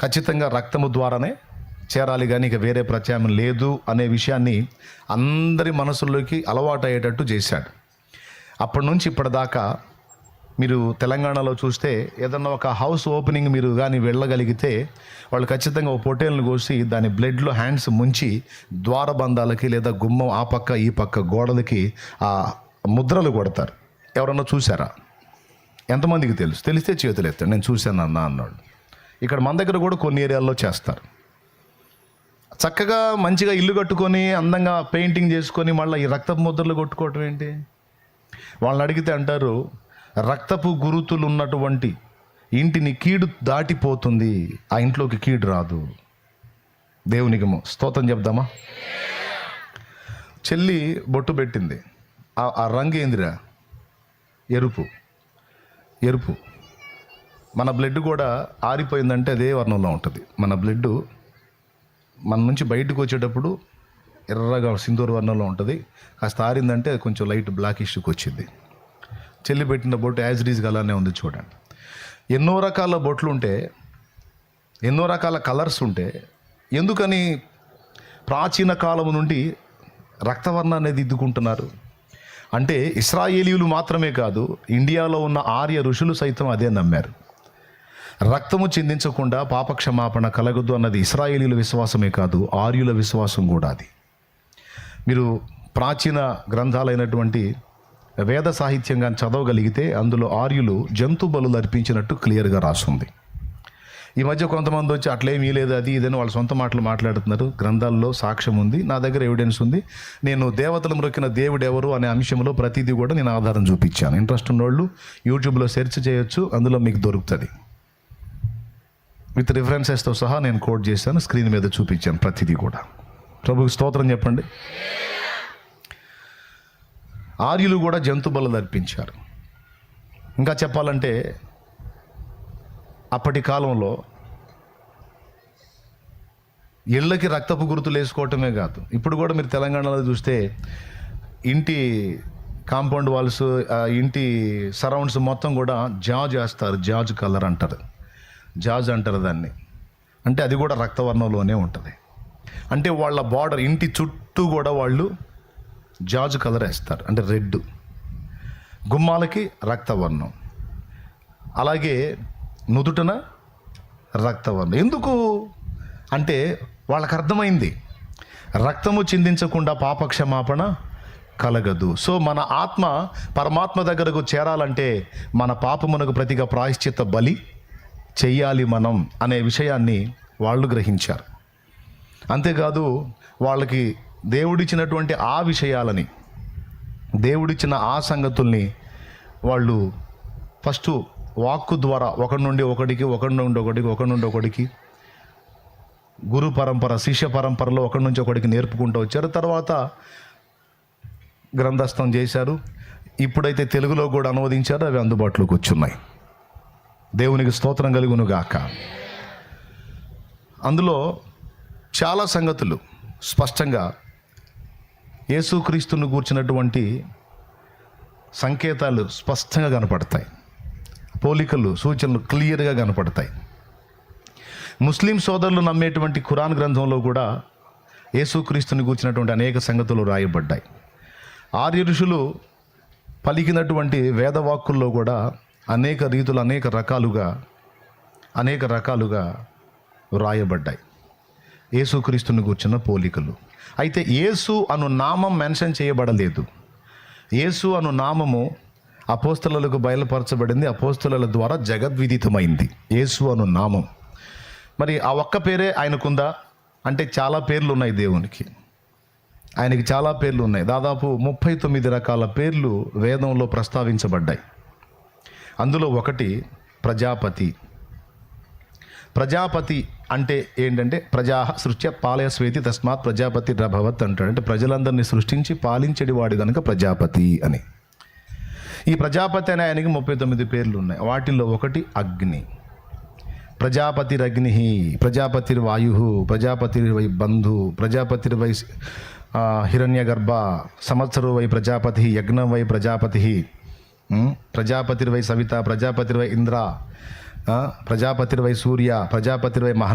ఖచ్చితంగా రక్తము ద్వారానే చేరాలి కానీ ఇక వేరే ప్రత్యామ్నాయం లేదు అనే విషయాన్ని అందరి మనసుల్లోకి అలవాటు అయ్యేటట్టు చేశాడు. అప్పటి నుంచి ఇప్పటిదాకా మీరు తెలంగాణలో చూస్తే ఏదన్నా ఒక హౌస్ ఓపెనింగ్ మీరు కానీ వెళ్ళగలిగితే వాళ్ళు ఖచ్చితంగా ఒక పొటేల్ని కోసి దాని బ్లడ్లో హ్యాండ్స్ ముంచి ద్వారబంధాలకి లేదా గుమ్మం ఆ పక్క ఈ పక్క గోడలకి ఆ ముద్రలు కొడతారు. ఎవరన్నా చూసారా ఎంతమందికి తెలుసు? తెలిస్తే చేతులు ఎత్తాడు నేను చూశాను అన్న అన్నాడు. ఇక్కడ మన దగ్గర కూడా కొన్ని ఏరియాల్లో చేస్తారు. చక్కగా మంచిగా ఇల్లు కట్టుకొని అందంగా పెయింటింగ్ చేసుకొని మళ్ళీ ఈ రక్తపు ముద్రలు కొట్టుకోవటం ఏంటి? వాళ్ళని అడిగితే అంటారు రక్తపు గురుతులు ఉన్నటువంటి ఇంటిని కీడు దాటిపోతుంది ఆ ఇంట్లోకి కీడు రాదు. దేవునికి స్తోత్రం చెప్దామా? చెల్లి బొట్టు పెట్టింది. ఆ- ఆ రంగు ఏందిరా? ఎరుపు. ఎరుపు. మన బ్లడ్ కూడా ఆరిపోయిందంటే అదే వర్ణంలో ఉంటుంది. మన బ్లడ్ మన నుంచి బయటకు వచ్చేటప్పుడు ఎర్రగా సింధూర వర్ణంలో ఉంటుంది. కాస్త ఆరిందంటే అది కొంచెం లైట్ బ్లాక్ ఇష్యూకి వచ్చింది. చెల్లి పెట్టిన బొట్టు యాజ్ రీజ్గా అలానే ఉంది చూడండి. ఎన్నో రకాల బొట్లు ఉంటే ఎన్నో రకాల కలర్స్ ఉంటే ఎందుకని ప్రాచీన కాలం నుండి రక్తవర్ణాన్ని దిద్దుకుంటున్నారు? అంటే ఇస్రాయేలీయులు మాత్రమే కాదు ఇండియాలో ఉన్న ఆర్య ఋషులు సైతం అదే నమ్మారు. రక్తము చిందించకుండా పాపక్షమాపణ కలగదు అన్నది ఇస్రాయేలీల విశ్వాసమే కాదు ఆర్యుల విశ్వాసం కూడా అది. మీరు ప్రాచీన గ్రంథాలైనటువంటి వేద సాహిత్యంగా చదవగలిగితే అందులో ఆర్యులు జంతు బలులు అర్పించినట్టు క్లియర్గా రాసుంది. ఈ మధ్య కొంతమంది వచ్చి అట్లేమీ లేదు అది ఇదని వాళ్ళ సొంత మాటలు మాట్లాడుతున్నారు. గ్రంథాల్లో సాక్ష్యం ఉంది నా దగ్గర ఎవిడెన్స్ ఉంది. నేను దేవతలు మొక్కిన దేవుడు ఎవరు అనే అంశంలో ప్రతిదీ కూడా నేను ఆధారం చూపించాను. ఇంట్రెస్ట్ ఉన్నోళ్ళు యూట్యూబ్లో సెర్చ్ చేయొచ్చు అందులో మీకు దొరుకుతుంది. విత్ రిఫరెన్సెస్తో సహా నేను కోట్ చేశాను స్క్రీన్ మీద చూపించాను ప్రతిదీ కూడా. ప్రభుకి స్తోత్రం చెప్పండి. ఆర్యులు కూడా జంతు బలు అర్పించారు. ఇంకా చెప్పాలంటే అప్పటి కాలంలో ఇళ్ళకి రక్తపు గుర్తులు వేసుకోవటమే కాదు. ఇప్పుడు కూడా మీరు తెలంగాణలో చూస్తే ఇంటి కాంపౌండ్ వాల్స్ ఇంటి సరౌండ్స్ మొత్తం కూడా జాజ్ వేస్తారు జాజ్ కలర్ అంటారు. జాజ్ అంటారు దాన్ని. అంటే అది కూడా రక్తవర్ణంలోనే ఉంటుంది. అంటే వాళ్ళ బార్డర్ ఇంటి చుట్టూ కూడా వాళ్ళు జాజ్ కలర్ వేస్తారు. అంటే రెడ్. గుమ్మాలకి రక్తవర్ణం. అలాగే నుదుటన రక్తవర్ణం. ఎందుకు? అంటే వాళ్ళకి అర్థమైంది. రక్తము చిందించకుండా పాపక్షమాపణ కలగదు. సో మన ఆత్మ పరమాత్మ దగ్గరకు చేరాలంటే మన పాపమునకు ప్రతిగా ప్రాయశ్చిత్త బలి చెయ్యాలి మనం అనే విషయాన్ని వాళ్ళు గ్రహించారు. అంతేకాదు వాళ్ళకి దేవుడిచ్చినటువంటి ఆ విషయాలని దేవుడిచ్చిన ఆ సంగతుల్ని వాళ్ళు ఫస్ట్ వాక్కు ద్వారా ఒకటి నుండి ఒకటికి ఒకటి నుండి ఒకటికి ఒకటి నుండి ఒకటికి గురు పరంపర శిష్య పరంపరలో ఒకటి నుంచి ఒకటికి నేర్పుకుంటూ వచ్చారు. తర్వాత గ్రంథస్థం చేశారు. ఇప్పుడైతే తెలుగులో కూడా అనువదించారు అవి అందుబాటులోకి వచ్చున్నాయి. దేవునికి స్తోత్రం కలుగును గాక అందులో చాలా సంగతులు స్పష్టంగా యేసుక్రీస్తును కూర్చున్నటువంటి సంకేతాలు స్పష్టంగా కనపడతాయి. పోలికలు సూచనలు క్లియర్గా కనపడతాయి. ముస్లిం సోదరులు నమ్మేటువంటి ఖురాన్ గ్రంథంలో కూడా యేసుక్రీస్తుని కూర్చున్నటువంటి అనేక సంగతులు రాయబడ్డాయి. ఆర్య ఋషులు పలికినటువంటి వేదవాక్కుల్లో కూడా అనేక రీతులు అనేక రకాలుగా అనేక రకాలుగా వ్రాయబడ్డాయి. యేసుక్రీస్తుని కూర్చున్న పోలికలు. అయితే యేసు అను నామం మెన్షన్ చేయబడలేదు. యేసు అను నామము అపోస్తలకు బయలుపరచబడింది అపోస్తల ద్వారా జగద్విదితమైంది. యేసు అను నామం. మరి ఆ ఒక్క పేరే ఆయనకుందా? అంటే చాలా పేర్లు ఉన్నాయి దేవునికి. ఆయనకి చాలా పేర్లు ఉన్నాయి దాదాపు ముప్పై తొమ్మిది రకాల పేర్లు వేదంలో ప్రస్తావించబడ్డాయి. అందులో ఒకటి ప్రజాపతి. ప్రజాపతి అంటే ఏంటంటే ప్రజా సృష్ట్య పాలయస్వేతి తస్మాత్ ప్రజాపతి రభవత్ అంటాడు. అంటే ప్రజలందరినీ సృష్టించి పాలించేది వాడు కనుక ప్రజాపతి అని. ఈ ప్రజాపతి అనే ఆయనకి ముప్పై తొమ్మిది పేర్లు ఉన్నాయి. వాటిల్లో ఒకటి అగ్ని. ప్రజాపతిరగ్ని ప్రజాపతిర్వాయు ప్రజాపతిర్వై బంధు ప్రజాపతిర్వై ఆ, హిరణ్యగర్భ సంవత్సరు వై ప్రజాపతి యజ్ఞం వై ప్రజాపతి ప్రజాపతిర్వై సవిత ప్రజాపతిర్వై ఇంద్ర ప్రజాపతిర్వై సూర్య ప్రజాపతిర్వై మహన్